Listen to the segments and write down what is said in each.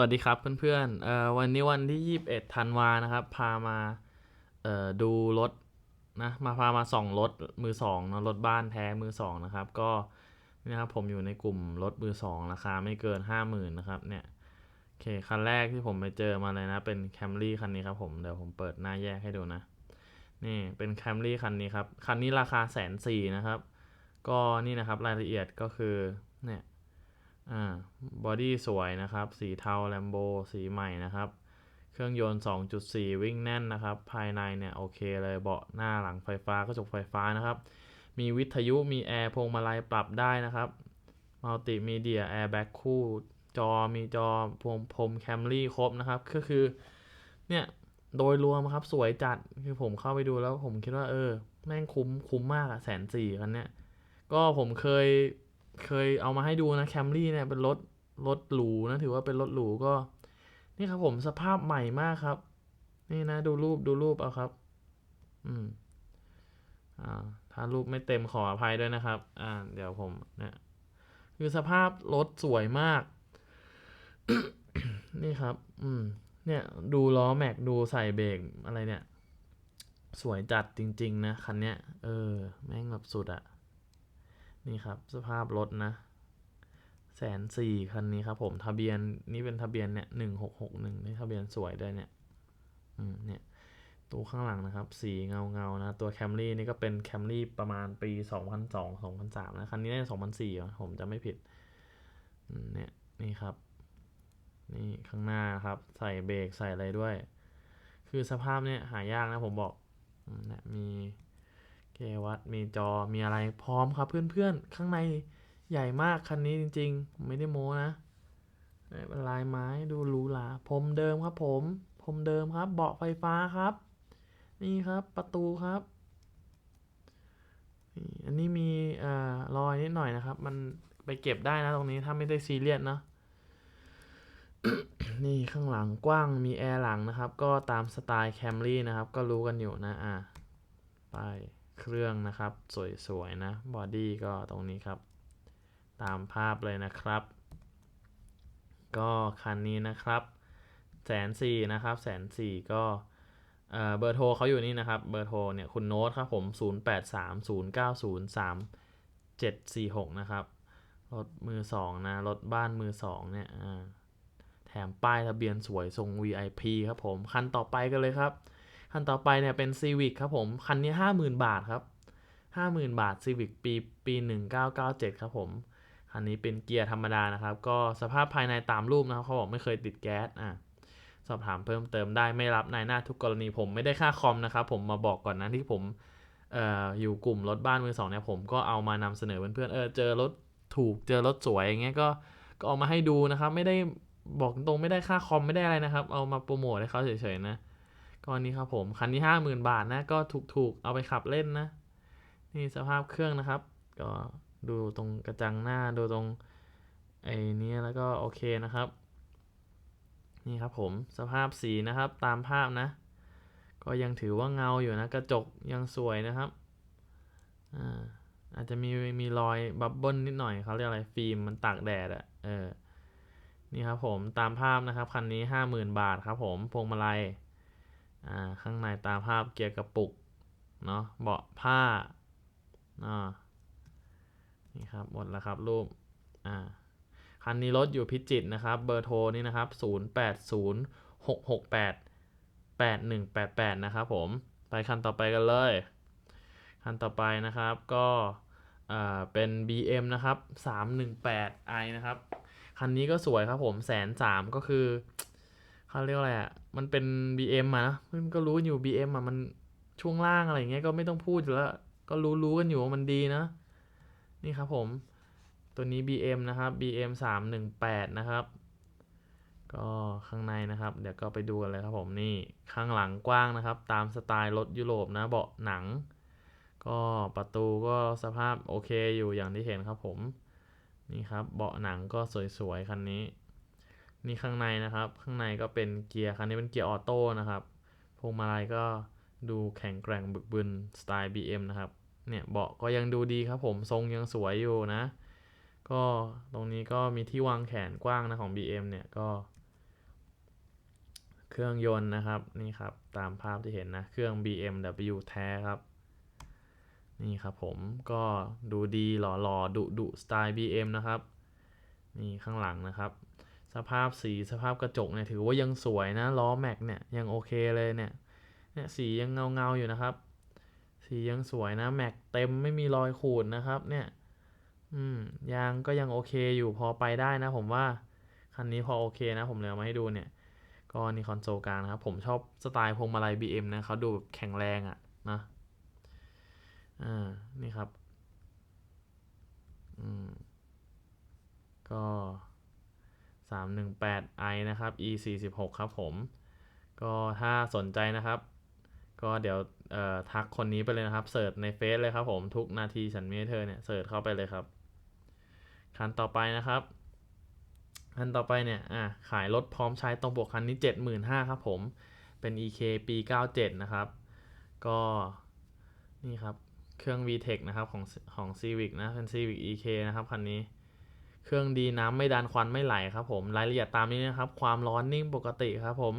วัสดีครับเพื่อนๆเอ่อวันนี้วันที่ 21ธันวานะครับ พามาเอ่อดูรถนะมาพามาส่องรถมือสองนะรถบ้านแท้มือสองนะครับ ก็นี่นะครับผมอยู่ในกลุ่มรถมือสองราคาไม่เกิน 50,000นะครับเนี่ยโอเคคันแรกที่ผมไปเจอมาเลยนะ เป็น Camry คันนี้ครับผมเดี๋ยวผมเปิดหน้าแยกให้ดูนะนี่เป็น Camry คันนี้ครับคันนี้ราคาแสนสี่นะครับ ก็นี่นะครับรายละเอียดก็คือเนี่ย อ่าบอดี้สวยนะครับ สีเทาแลมโบสีใหม่นะครับ เครื่องยนต์ 2.4 วิ่งแน่นนะครับ ภายในเนี่ยโอเคเลยเบาะหน้าหลังไฟฟ้ากระจกไฟฟ้านะครับ มีวิทยุมีแอร์พวงมาลัยปรับได้นะครับมัลติมีเดียแอร์แบ็กคู่จอมีจอพวงพรมแคมรี่ครบนะครับ ก็คือเนี่ยโดยรวมครับสวยจัดคือผมเข้าไปดูแล้วผมคิดว่าเออ แม่งคุ้มคุ้มมากอะแสนสี่คันเนี้ยก็ผมเคย เคยเอามาให้ดูนะแคมรี่เนี่ยเป็นรถรถหรูนะถือว่าเป็นรถหรูก็ นี่ครับผมสภาพใหม่มากครับ นี่นะดูรูปดูรูปเอาครับ อืมอ่าถ้ารูปไม่เต็มขออภัยด้วยนะครับ อ่า เดี๋ยวผมเนี่ยคือสภาพรถสวยมาก นี่ครับ อืม เนี่ยดูล้อแม็กดูใส่เบรกอะไรเนี่ย สวยจัดจริง ๆ นะ คันเนี้ย เออ แม่งแบบสุดอะ นี่ครับสภาพรถนะแสนสี่คันนี้ครับผมทะเบียนนี่เป็นทะเบียนเนี่ยหนึ่งหกหกหนึ่งนี่ทะเบียนสวยด้วยเนี่ยอืมเนี่ยตัวข้างหลังนะครับ สีเงาเงานะ ตัวแคมรี่นี่ก็เป็นแคมรี่ประมาณปีสองพันสองสองพันสามนะคันนี้ได้สองพันสี่ผมจะไม่ผิดอืมเนี่ยนี่ครับ นี่ข้างหน้าครับ ใส่เบรกใส่อะไรด้วย คือสภาพเนี่ยหายากนะผมบอกอืมเนี่ยมี เกวัดมีจอมีอะไรพร้อมครับเพื่อนๆ ข้างในใหญ่มากคันนี้จริงๆ ไม่ได้โม้นะเนี่ยเป็นลายไม้ดูหรูหราพรมเดิมครับผมพรมเดิมครับ เบาะไฟฟ้าครับ นี่ครับประตูครับอันนี้มีอรอยนิดหน่อยนะครับ มันไปเก็บได้นะตรงนี้ถ้าไม่ได้ซีเรียสเนอะนี่ข้างหลังกว้างมีแอร์หลังนะครับ ก็ตามสไตล์แคมรี่นะครับ ก็รู้กันอยู่นะอะป้าย เครื่องนะครับ สวยๆนะบอดี้ก็ตรงนี้ครับ ตามภาพเลยนะครับ ก็คันนี้นะครับแสนสี่นะครับแสนสี่ก็เบอร์โทรเขาอยู่นี่นะครับ เบอร์โทรเนี่ยคุณโน้ตครับผม 0 8 3 0 9 0 3 7 4 6 นะครับ รถมือสองนะ รถบ้านมือสองเนี่ยแถมป้ายทะเบียนสวยทรง VIP ครับผม คันต่อไปกันเลยครับ คันต่อไปเนี่ยเป็น Civic ครับผม คันนี้ 50,000 บาทครับ 50,000 บาท Civic ปีปี 1997 ครับผม คันนี้เป็นเกียร์ธรรมดานะครับ ก็สภาพภายในตามรูปนะครับเขาบอกไม่เคยติดแก๊สอะสอบถามเพิ่มเติมได้ไม่รับนายหน้าทุกกรณีผมไม่ได้ค่าคอมนะครับ ผมมาบอกก่อนนะที่ผมเอ่ออยู่กลุ่มรถบ้านมือสองเนี่ยผมก็เอามานำเสนอเพื่อนๆเออเจอรถถูกเจอรถสวยอย่างเงี้ยก็ก็เอามาให้ดูนะครับ ไม่ได้บอกตรงไม่ได้ค่าคอมไม่ได้อะไรนะครับ เอามาโปรโมทให้เขาเฉยๆนะ ก็อันนี้ครับผมคันนี้ห้าหมื่นบาทนะก็ถูกๆเอาไปขับเล่นนะ นี่สภาพเครื่องนะครับ ก็ดูตรงกระจังหน้าดูตรงไอ้นี้แล้วก็โอเคนะครับ นี่ครับผมสภาพสีนะครับตามภาพนะ ก็ยังถือว่าเงาอยู่นะ กระจกยังสวยนะครับอ่าอาจจะมีมีรอยบับเบิ้ลนิดหน่อยเขาเรียกอะไรฟิล์มมันตากแดดอะเออนี่ครับผมตามภาพนะครับคันนี้ห้าหมื่นบาทครับผมพวงมาลัย อ่าข้างในตามภาพเกียร์กระปุกเนาะเบาะผ้าอ่านี่ครับหมดแล้วครับรูปอ่าคันนี้รถอยู่พิจิตรนะครับ เบอร์โทรนี่นะครับ 0 8 0 6 6 8 8 1 8 8 นะครับผม ไปคันต่อไปกันเลย คันต่อไปนะครับก็อ่าเป็น BM นะครับ 318i นะครับ คันนี้ก็สวยครับผมแสนสามก็คือ เขาเรียกว่าอะไรอะ มันเป็น BM อะนะเพื่อนก็รู้อยู่ BM อะมันช่วงล่างอะไรอย่างเงี้ยก็ไม่ต้องพูดอยู่แล้ว ก็รู้รู้กันอยู่ว่ามันดีนะ นี่ครับผม ตัวนี้ BM นะครับ BM 318 นะครับ ก็ข้างในนะครับ เดี๋ยวก็ไปดูกันเลยครับผมนี่ข้างหลังกว้างนะครับ ตามสไตล์รถยุโรปนะเบาะหนัง ก็ประตูก็สภาพโอเคอยู่อย่างที่เห็นครับผม นี่ครับเบาะหนังก็สวยๆคันนี้ นี่ข้างในนะครับ ข้างในก็เป็นเกียร์คันนี้เป็นเกียร์ออโต้นะครับพวงมาลัยก็ดูแข็งแกร่งบึกบึนสไตล์ BM นะครับ เนี่ยเบาะก็ยังดูดีครับผมทรงยังสวยอยู่นะ ก็ตรงนี้ก็มีที่วางแขนกว้างนะของ BM เนี่ยก็ เครื่องยนต์นะครับนี่ครับตามภาพที่เห็นนะ เครื่อง BMW แท้ครับ นี่ครับผมก็ดูดีหล่อหล่อดุดุสไตล์ BM นะครับ นี่ข้างหลังนะครับ สภาพสีสภาพกระจกเนี่ยถือว่ายังสวยนะล้อแม็กเนี่ยยังโอเคเลยเนี่ยเนี่ยสียังเงาเงาอยู่นะครับ สียังสวยนะแม็กเต็มไม่มีรอยขูดนะครับเนี่ยอืมยางก็ยังโอเคอยู่พอไปได้นะ ผมว่าคันนี้พอโอเคนะ ผมเลยเอามาให้ดูเนี่ย ก็นี่คอนโซลกลางนะครับ ผมชอบสไตล์พวงมาลัย BM นะเขาดูแบบแข็งแรงอะ่ะนะอ่านี่ครับอืมก็ 318i นะครับ e 4 6ครับผม ก็ถ้าสนใจนะครับ ก็เดี๋ยวทักคนนี้ไปเลยนะครับเสิร์ชในเฟซเลยครับผมทุกนาทีฉันมีเธอเนี่ยเสิร์ชเข้าไปเลยครับคันต่อไปนะครับคันต่อไปเนี่ยอะขายรถพร้อมใช้ตรงปกคันนี้ 75,000ครับผมเป็น EK ปี 97 นะครับ ก็นี่ครับ เครื่อง VTEC นะครับของของ Civic นะเป็น Civic EK นะครับคันนี้ เครื่องดีน้ำไม่ดันควันไม่ไหลครับผมรายละเอียดตามนี้นะครับ ความร้อนนิ่งปกติครับผม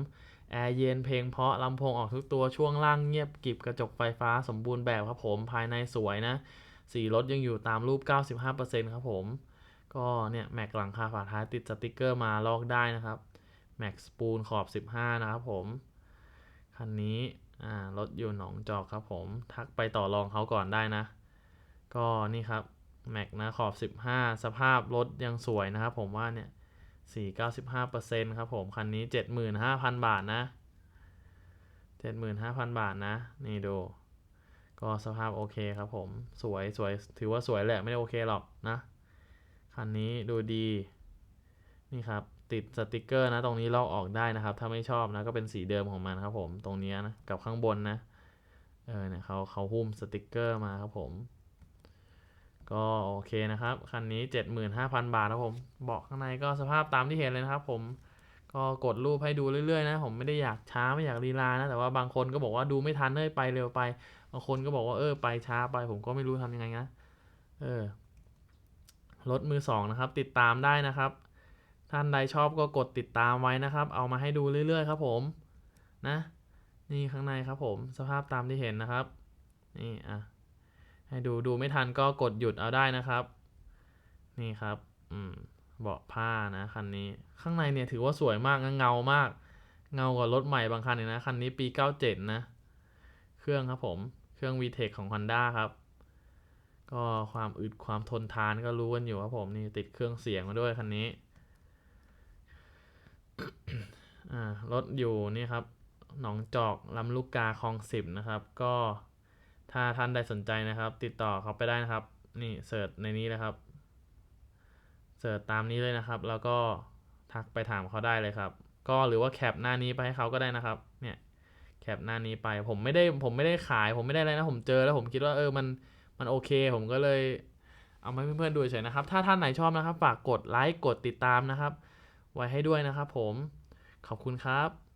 แอร์เย็นเพลงเพราะลำโพงออกทุกตัวช่วงล่างเงียบกริบกระจกไฟฟ้าสมบูรณ์แบบครับผมภายในสวยนะสีรถยังอยู่ตามรูป 95%ครับผม ก็เนี่ยแม็กหลังคาฝาท้ายติดสติกเกอร์มาลอกได้นะครับแม็กสปูลขอบ 15 นะครับผม คันนี้รถอยู่หนองจอกครับผม ทักไปต่อรองเขาก่อนได้นะ ก็นี่ครับ แม็กนะขอบ 15 สภาพรถยังสวยนะครับผมว่าเนี่ย 4 95%ครับผมคันนี้ 75,000 บาทนะ 75,000 บาทนะ นี่ดู ก็สภาพโอเคครับผมสวยสวยถือว่าสวยแหละ ไม่ได้โอเคหรอกนะ คันนี้ดูดี นี่ครับ ติดสติกเกอร์นะ ตรงนี้ลอกออกได้นะครับ ถ้าไม่ชอบนะก็เป็นสีเดิมของมันครับผมตรงนี้นะ กับข้างบนนะ เออเนี่ยเขาเขาหุ้มสติกเกอร์มาครับผม ก็โอเคนะครับ คันนี้ 75,000 บาทครับผมเบาะข้างในก็สภาพตามที่เห็นเลยนะครับผมก็กดรูปให้ดูเรื่อยๆนะ ผมไม่ได้อยากช้าไม่อยากลีลานะ แต่ว่าบางคนก็บอกว่าดูไม่ทันเฮ้ยไปเร็วไป บางคนก็บอกว่าเออไปช้าไป ผมก็ไม่รู้ทำยังไงนะเออรถมือสองนะครับ ติดตามได้นะครับ ท่านใดชอบก็กดติดตามไว้นะครับ เอามาให้ดูเรื่อยๆ ครับผมนะ นี่ข้างในครับผม สภาพตามที่เห็นนะครับ นี่อะ ให้ดูดูไม่ทันก็กดหยุดเอาได้นะครับ นี่ครับอืมเบาะผ้านะคันนี้ข้างในเนี่ยถือว่าสวยมากเงามาก เงากว่ารถใหม่บางคันเลยนะคันนี้ปี 97 นะ เครื่องครับผมเครื่อง VTEC ของ Honda ครับ ก็ความอึดความทนทานก็รู้กันอยู่ครับผมนี่ติดเครื่องเสียงมาด้วยคันนี้อ่ารถอยู่นี่ครับหนองจอกลำลูกกาคลองสิบนะครับ ก็ ถ้าท่านใดสนใจนะครับ ติดต่อเขาไปได้นะครับ นี่เสิร์ชในนี้นะครับเสิร์ชตามนี้เลยนะครับ แล้วก็ทักไปถามเขาได้เลยครับ ก็หรือว่าแคปหน้านี้ไปให้เขาก็ได้นะครับ เนี่ยแคปหน้านี้ไป ผมไม่ได้ผมไม่ได้ขาย ผมไม่ได้อะไรนะ ผมเจอแล้วผมคิดว่าเออมันมันโอเค ผมก็เลยเอามาให้เพื่อนๆดูเฉยนะครับ ถ้าท่านไหนชอบนะครับ ฝากกดไลค์กดติดตามนะครับ ไว้ให้ด้วยนะครับ ผมขอบคุณครับ